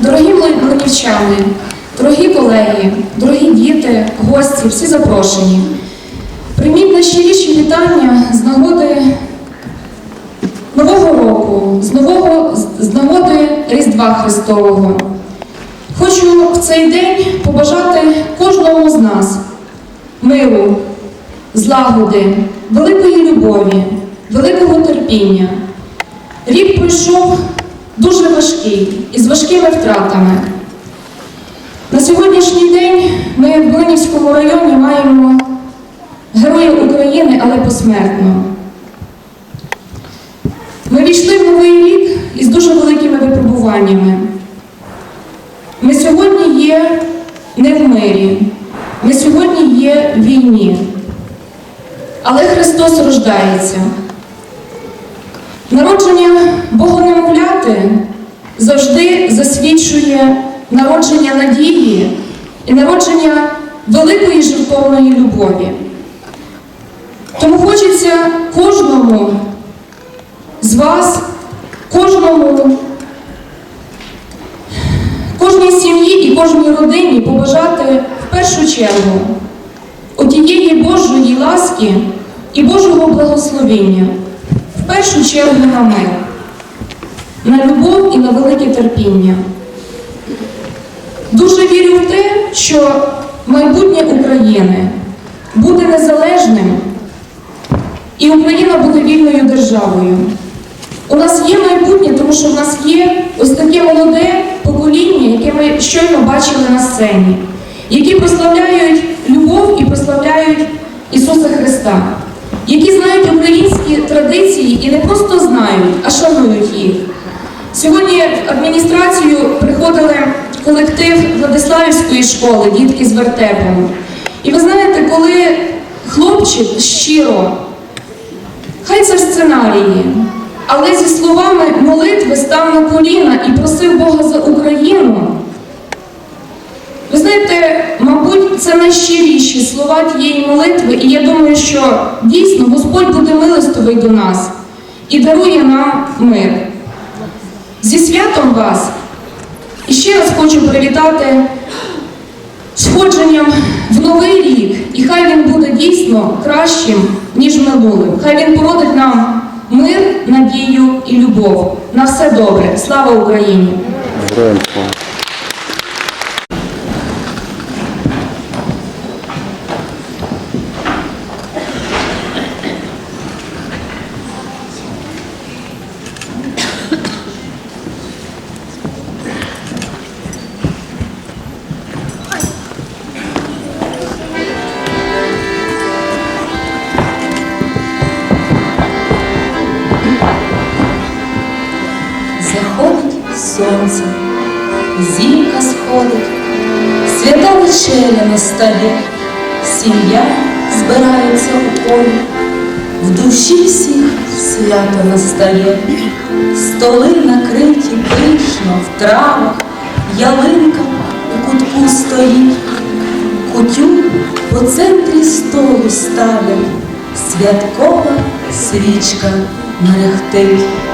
дорогі млинівчани, дорогі колеги, дорогі діти, гості, всі запрошені. Прийміть найщиріші вітання з нагоди Нового року, з, нового, з- нагоди Різдва Христового. Хочу в цей день побажати кожному з нас миру, злагоди, великої любові, великого терпіння. Рік пройшов дуже важкий і з важкими втратами. На сьогоднішній день ми в Блинівському районі маємо Героїв України, але посмертно. Ми війшли в новий рік із дуже великими випробуваннями. Ми сьогодні є не в мирі, ми сьогодні є в війні. Але Христос рождається. Народження Богонемовляти завжди засвідчує народження надії і народження великої жертовної любові. Тому хочеться кожному з вас, кожному, кожній сім'ї і кожній родині побажати в першу чергу отієї Божої ласки і Божого благословення, в першу чергу на мир, на любов і на велике терпіння. Дуже вірю в те, що майбутнє України буде незалежним і Україна буде вільною державою. У нас є майбутнє, тому що в нас є ось таке молоде покоління, яке ми щойно бачили на сцені, які прославляють любов і прославляють Ісуса Христа, які знають українські традиції і не просто знають, а шанують їх. Сьогодні в адміністрацію приходили колектив Владиславівської школи, дітки з вертепом. І ви знаєте, коли хлопчик щиро, хай це в сценарії, але зі словами молитви став на коліна і просив Бога за Україну. Ви знаєте, мабуть, це найщиріші слова тієї молитви, і я думаю, що дійсно Господь буде милостивий до нас і дарує нам мир. Зі святом вас! І ще раз хочу привітати сходженням в новий рік. І хай він буде дійсно кращим, ніж минулим. Хай він породить нам мир, надію і любов. На все добре. Слава Україні! Столі, сім'я збирається у полі, в душі всіх свято настає, столи накриті пишно в травах, ялинка у кутку стоїть, кутю по центрі столу ставлять, святкова свічка мерехтить.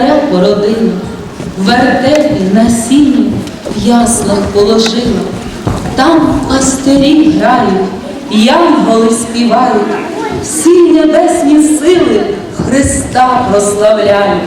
Царя породила, вертепі на сіні в яслах положила. Там пастирі грають, янголи співають, всі небесні сили Христа прославляють.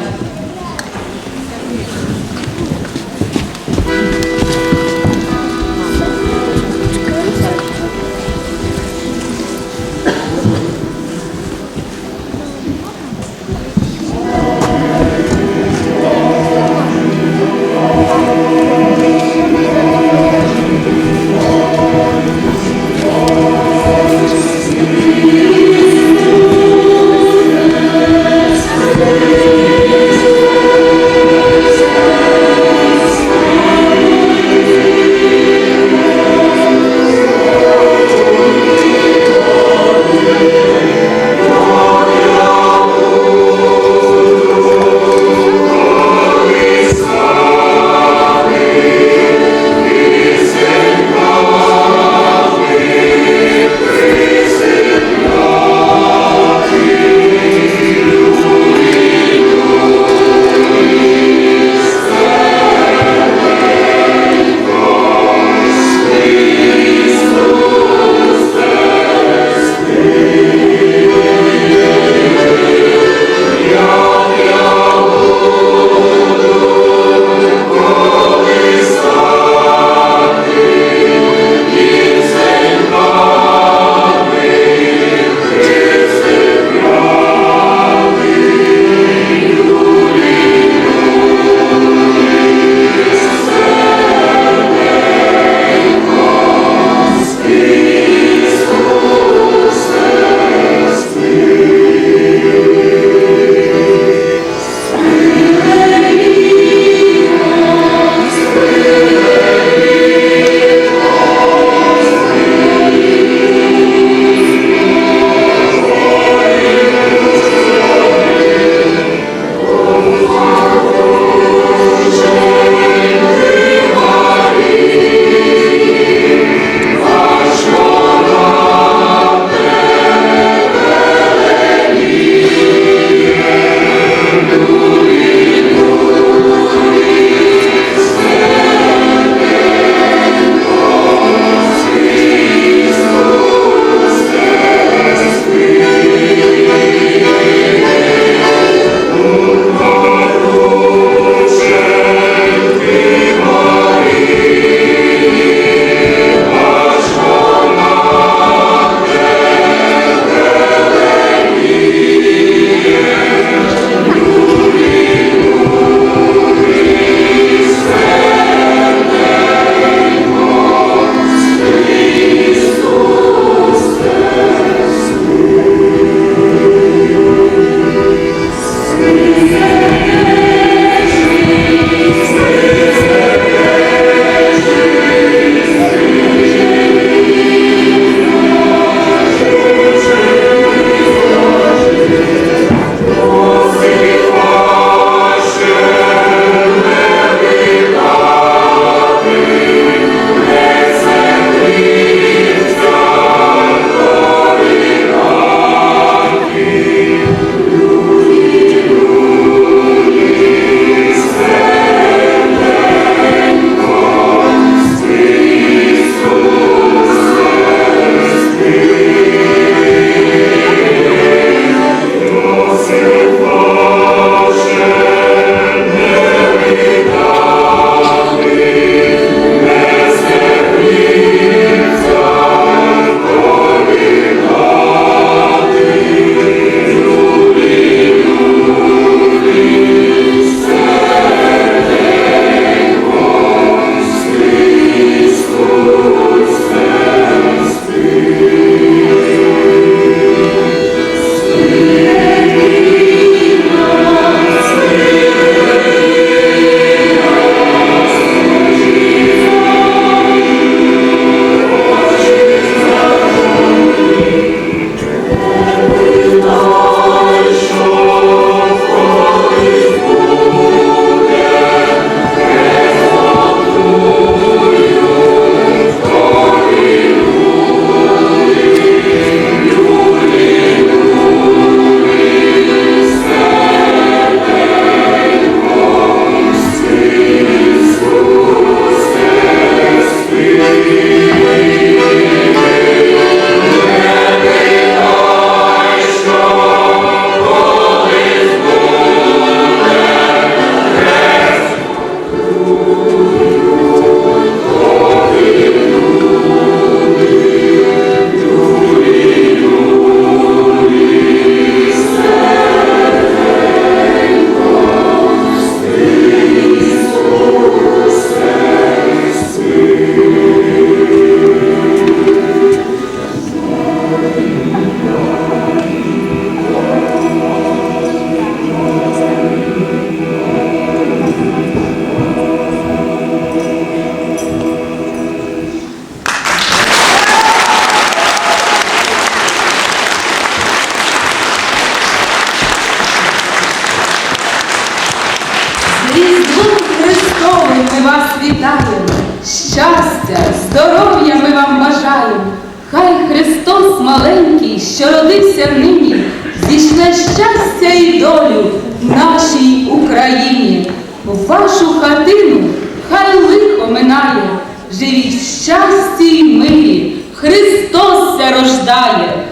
Живіть в щасті й мирі, Христос ся рождає.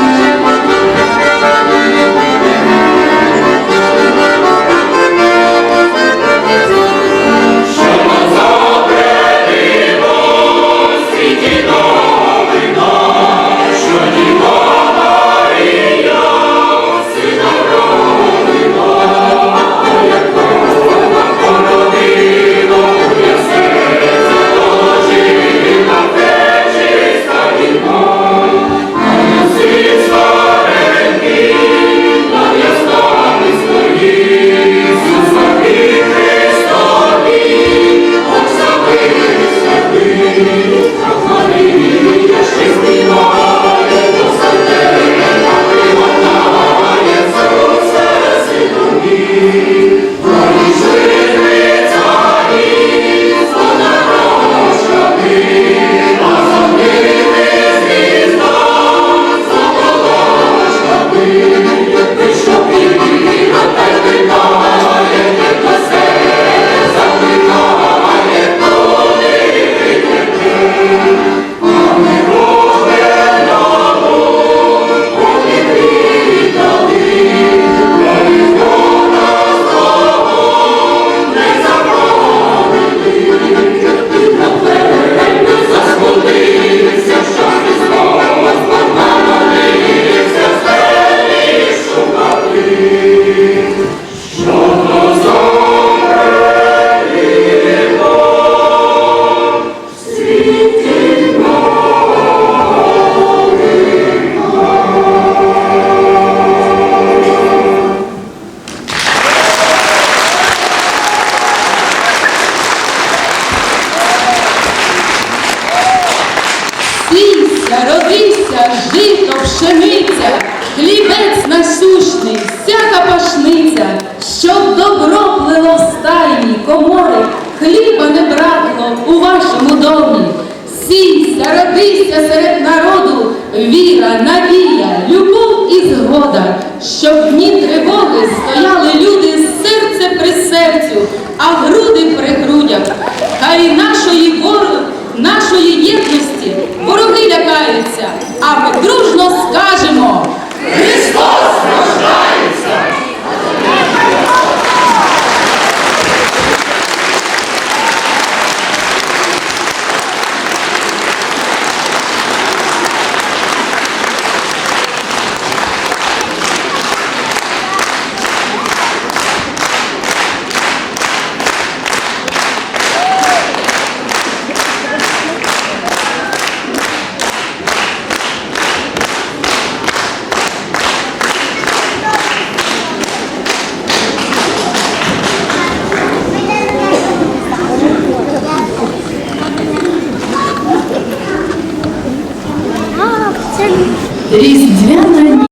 Сійся, стайні хліба не бракло у вашому домі. Сійся, родися серед народу, віра, надія, любов і згода, щоб в дні тривоги стояли люди серце при серцю, а груди при грудях. Хай нашої ворог, нашої єдності вороги лякаються, а ми дружно скажемо Христос